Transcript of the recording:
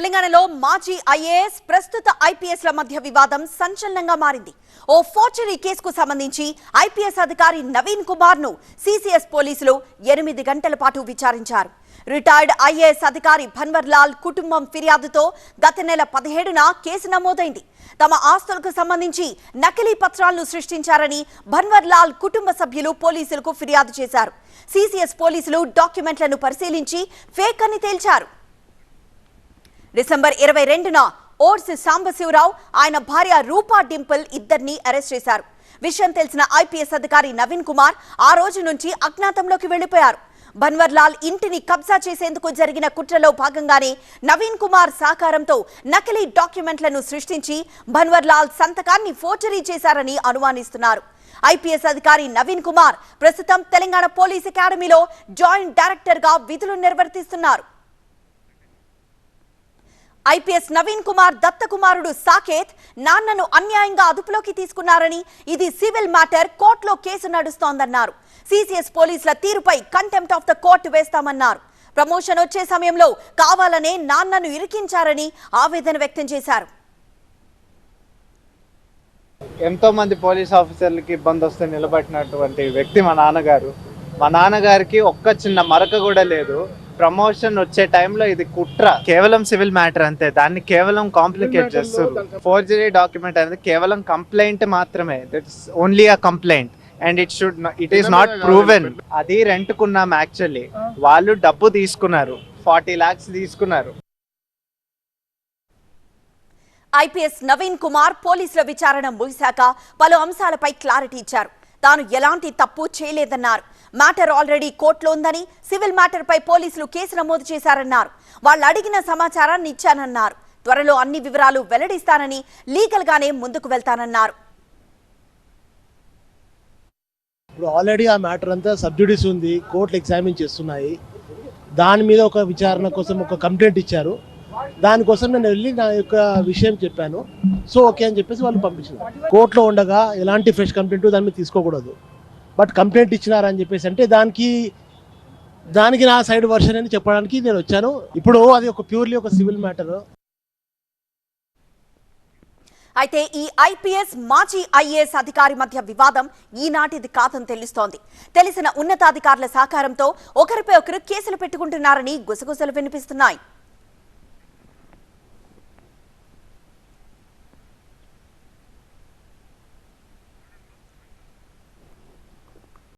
తెలంగాణలో మాజీ ఐఏఎస్ ప్రస్తుత ఐపీఎస్ ల మధ్య వివాదం సంచలనంగా మారింది. ఓ ఫోర్చరీ కేసుకు సంబంధించి ఐపీఎస్ అధికారి నవీన్ కుమార్ను సిసిఎస్ పోలీసులు ఎనిమిది గంటల పాటు విచారించారు. రిటైర్డ్ ఐఏఎస్ అధికారి భన్వర్ లాల్ కుటుంబం ఫిర్యాదుతో గత నెల పదిహేడున కేసు నమోదైంది. తమ ఆస్తులకు సంబంధించి నకిలీ పత్రాలను సృష్టించారని భన్వర్ లాల్ కుటుంబ సభ్యులు పోలీసులకు ఫిర్యాదు చేశారు. సీసీఎస్ పోలీసులు డాక్యుమెంట్లను పరిశీలించి ఫేక్ అని తేల్చారు. డిసెంబర్ ఇరవై రెండున ఓట్స్ సాంబశివరావు ఆయన భార్య రూపా డింపుల్ ఇద్దరిని అరెస్ట్ చేశారు. విషయం తెలిసిన ఐపీఎస్ అధికారి నవీన్ కుమార్ ఆ రోజు నుంచి అజ్ఞాతంలోకి వెళ్ళిపోయారు బన్వర్లాల్ ఇంటిని కబ్జా చేసేందుకు జరిగిన కుట్రలో భాగంగానే నవీన్ కుమార్ సహకారంతో నకిలీ డాక్యుమెంట్లను సృష్టించి బన్వర్లాల్ సంతకాన్ని ఫోర్జరీ చేశారని అనుమానిస్తున్నారు. ఐపీఎస్ అధికారి నవీన్ కుమార్ ప్రస్తుతం తెలంగాణ పోలీస్ అకాడమీలో జాయింట్ డైరెక్టర్గా విధులు నిర్వర్తిస్తున్నారు. ఐపీఎస్ నవీన్ కుమార్ దత్త కుమారుడు సాకేత్ నాన్నను అన్యాయంగా అదుపులోకి తీసుకున్నారని ఇది సివిల్ మ్యాటర్ కోర్టులో కేసు నడుస్తోందన్నారు. సీసీఎస్ పోలీసుల తీరుపై కంటెంప్ట్ ఆఫ్ ద కోర్టు వేస్తామన్నారు. ప్రమోషన్ వచ్చే సమయంలో కావాలనే నాన్నను ఇరికించారని ఆవేదన వ్యక్తం చేశారు. ఎంతో మంది పోలీస్ ఆఫీసర్లకి ఇబ్బంది వస్తే నిలబెట్టినటువంటి వ్యక్తి మా నాన్నగారు. మా నాన్నగారికి ఒక్క చిన్న మరక కూడా లేదు. ప్రమోషన్ వచ్చే టైంలో ఇది కుట్ర. కేవలం సివిల్ మ్యాటర్ అంతే. దాన్ని కేవలం కాంప్లికేట్ చేస్తారు ఫోర్జరీ డాక్యుమెంట్ అనేది కేవలం కంప్లైంట్ మాత్రమే. That's only a complaint and it should it is not proven అది రెంట్కున్నాం యాక్చువల్లీ వాళ్ళు డబ్బు తీసుకున్నారు. ఫార్టీ లాక్స్ తీసుకున్నారు. ఐపీఎస్ నవీన్ కుమార్ పోలీసుల విచారణ ముగిశాక పలు అంశాలపై క్లారిటీ ఇచ్చారు. తాను ఎలాంటి తప్పు చేయలేదన్నారు. మ్యాటర్ ఆల్రెడీ కోర్టులో ఉందని సివిల్ మ్యాటర్ పై పోలీసులు కేసు నమోదు చేశారన్నారు. వాళ్ళు అడిగిన సమాచారాన్ని ఇచ్చానన్నారు. త్వరలో అన్ని వివరాలు వెల్లడిస్తానని లీగల్ గానే ముందుకు వెళ్తానన్నారు. ఇప్పుడు ఆల్రెడీ ఆ మ్యాటర్ అంతా సబ్జుడిస్ ఉంది. కోర్టులు ఎగ్జామిన్ చేస్తున్నాయి. దాని మీద ఒక విచారణ కోసం ఒక కంప్లైంట్ ఇచ్చారు. దానికోసం నేను వెళ్ళి నా యొక్క విషయం చెప్పాను. సో ఓకే అని చెప్పేసి వాళ్ళు పంపించారు కోర్టులో ఉండగా ఎలాంటి ఫ్రెష్ కంప్లైంట్ దాని మీద తీసుకోకూడదు. బట్ కంప్లైంట్ ఇచ్చినారని చెప్పేసి అంటే దానికి దానికి నా సైడ్ వర్షన్ అని చెప్పడానికి నేను వచ్చాను. ఇప్పుడు అది ఒక ప్యూర్లీ ఒక సివిల్ మ్యాటర్. అయితే ఈ ఐపీఎస్ మాజీ ఐఏఎస్ అధికారి మధ్య వివాదం ఈనాటిది కాదని తెలుస్తోంది. తెలిసిన ఉన్నతాధికారుల సహకారంతో ఒకరిపై ఒకరు కేసులు పెట్టుకుంటున్నారని గుసగుసలు వినిపిస్తున్నాయి.